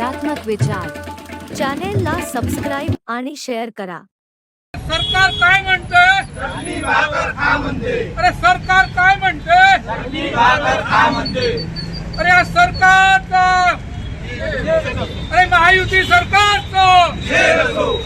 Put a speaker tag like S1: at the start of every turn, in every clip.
S1: सकारात्मक विचार. चॅनेलला सबस्क्राईब आणि शेअर करा.
S2: सरकार काय म्हणतंय? अरे सरकार काय म्हणतंय? अरे या सरकारचं अरे महायुती सरकारचं.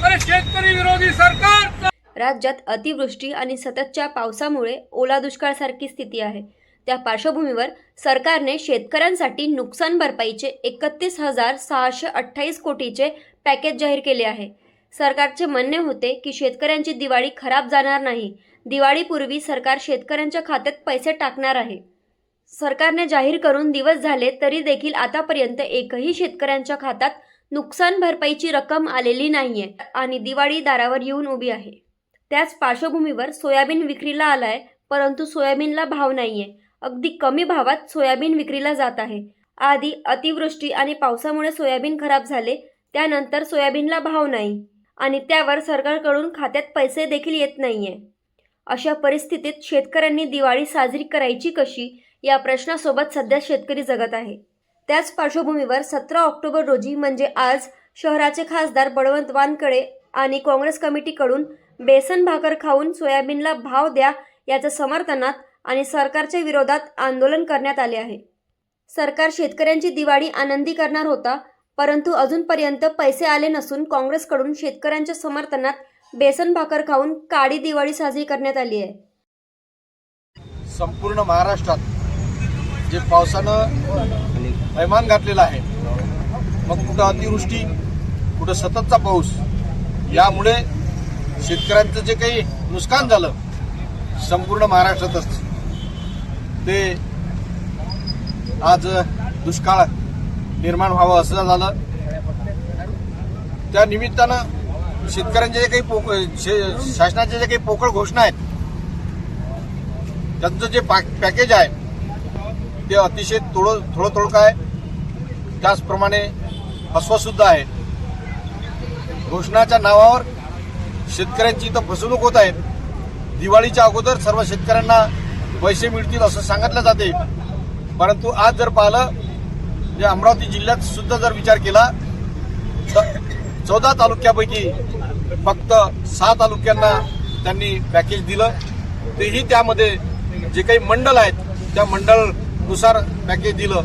S2: अरे शेतकरी विरोधी सरकारचं.
S3: राज्यात अतिवृष्टी आणि सततच्या पावसामुळे ओला दुष्काळासारखी स्थिती आहे. त्या पार्श्वभूमीवर सरकारने शेतकऱ्यांसाठी नुकसान भरपाईचे एकतीस हजार सहाशे अठ्ठावीस कोटीचे पॅकेज जाहीर केले आहे. सरकारचे म्हणणे होते की शेतकऱ्यांची दिवाळी खराब जाणार नाही. दिवाळीपूर्वी सरकार शेतकऱ्यांच्या खात्यात पैसे टाकणार आहे. सरकारने जाहीर करून दिवस झाले तरी देखील आतापर्यंत एकही शेतकऱ्यांच्या खात्यात नुकसान भरपाईची रक्कम आलेली नाहीये आणि दिवाळी दारावर येऊन उभी आहे. त्याच पार्श्वभूमीवर सोयाबीन विक्रीला आलाय परंतु सोयाबीनला भाव नाहीये. अगदी कमी भावात सोयाबीन विक्रीला जात आहे. आधी अतिवृष्टी आणि पावसामुळे सोयाबीन खराब झाले त्यानंतर सोयाबीनला भाव नाही आणि त्यावर सरकारकडून खात्यात पैसे देखील येत नाहीये. अशा परिस्थितीत शेतकऱ्यांनी दिवाळी साजरी करायची कशी या प्रश्नासोबत सध्या शेतकरी जगत आहे. त्याच पार्श्वभूमीवर सतरा ऑक्टोबर रोजी म्हणजे आज शहराचे खासदार बळवंत वानकडे आणि काँग्रेस कमिटीकडून बेसन भाकर खाऊन सोयाबीनला भाव द्या याच्या समर्थनात आणि सरकारच्या विरोधात आंदोलन करण्यात आले आहे. सरकार शेतकऱ्यांची दिवाळी आनंदी करणार होता परंतु अजूनपर्यंत पैसे आले नसून काँग्रेसकडून शेतकऱ्यांच्या समर्थनात बेसन भाकर खाऊन काळी दिवाळी साजरी करण्यात आली आहे.
S4: संपूर्ण महाराष्ट्रात जे पावसानं ऐमान घातलेलं आहे मग कुठं अतिवृष्टी कुठं सततचा पाऊस यामुळे शेतकऱ्यांचं जे काही नुकसान झालं संपूर्ण महाराष्ट्रातच. ते आज दुष्काळ निर्माण व्हावं असं झालं. त्या निमित्तानं शेतकऱ्यांचे जे काही पोक शे- शासनाच्या जे काही पोकळ घोषणा आहेत त्यांचं जे पॅक पॅकेज आहे ते अतिशय थोडं थोडं थोडकं आहे. त्याचप्रमाणे सुद्धा आहे. घोषणाच्या नावावर शेतकऱ्यांची इथं फसवणूक होत आहे. दिवाळीच्या अगोदर सर्व शेतकऱ्यांना पैसे मिळतील असं सांगितलं जाते. परंतु आज जर पाहिलं जे अमरावती जिल्ह्यात सुद्धा जर विचार केला तर चौदा तालुक्यापैकी फक्त सहा तालुक्यांना त्यांनी पॅकेज दिलं. तेही त्यामध्ये जे काही मंडळ आहेत त्या मंडळनुसार पॅकेज दिलं.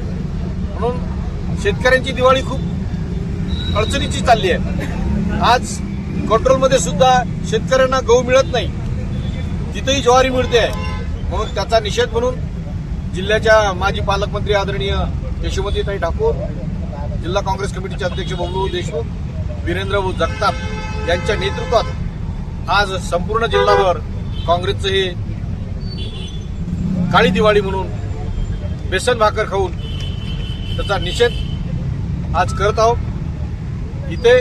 S4: म्हणून शेतकऱ्यांची दिवाळी खूप अडचणीची चालली आहे. आज कंट्रोलमध्ये सुद्धा शेतकऱ्यांना गहू मिळत नाही. तिथेही ज्वारी मिळते आहे म्हणून त्याचा निषेध म्हणून जिल्ह्याच्या माजी पालकमंत्री आदरणीय यशोमतीताई ठाकूर जिल्हा काँग्रेस कमिटीचे अध्यक्ष बबलू देशमुख वीरेंद्र जगताप यांच्या नेतृत्वात आज संपूर्ण जिल्हाभर काँग्रेसचं हे काळी दिवाळी म्हणून बेसन भाकर खाऊन त्याचा निषेध आज करत आहोत. इथे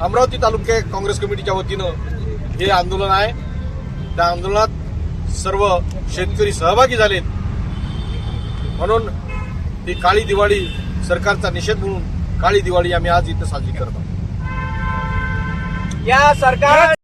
S4: अमरावती तालुक्या काँग्रेस कमिटीच्या वतीनं हे आंदोलन आहे. त्या आंदोलनात सर्व शेतकरी सहभागी झालेत. म्हणून ही काळी दिवाळी सरकारचा निषेध म्हणून काळी दिवाळी आम्ही आज इथं साजरी करत आहोत.
S2: या सरकार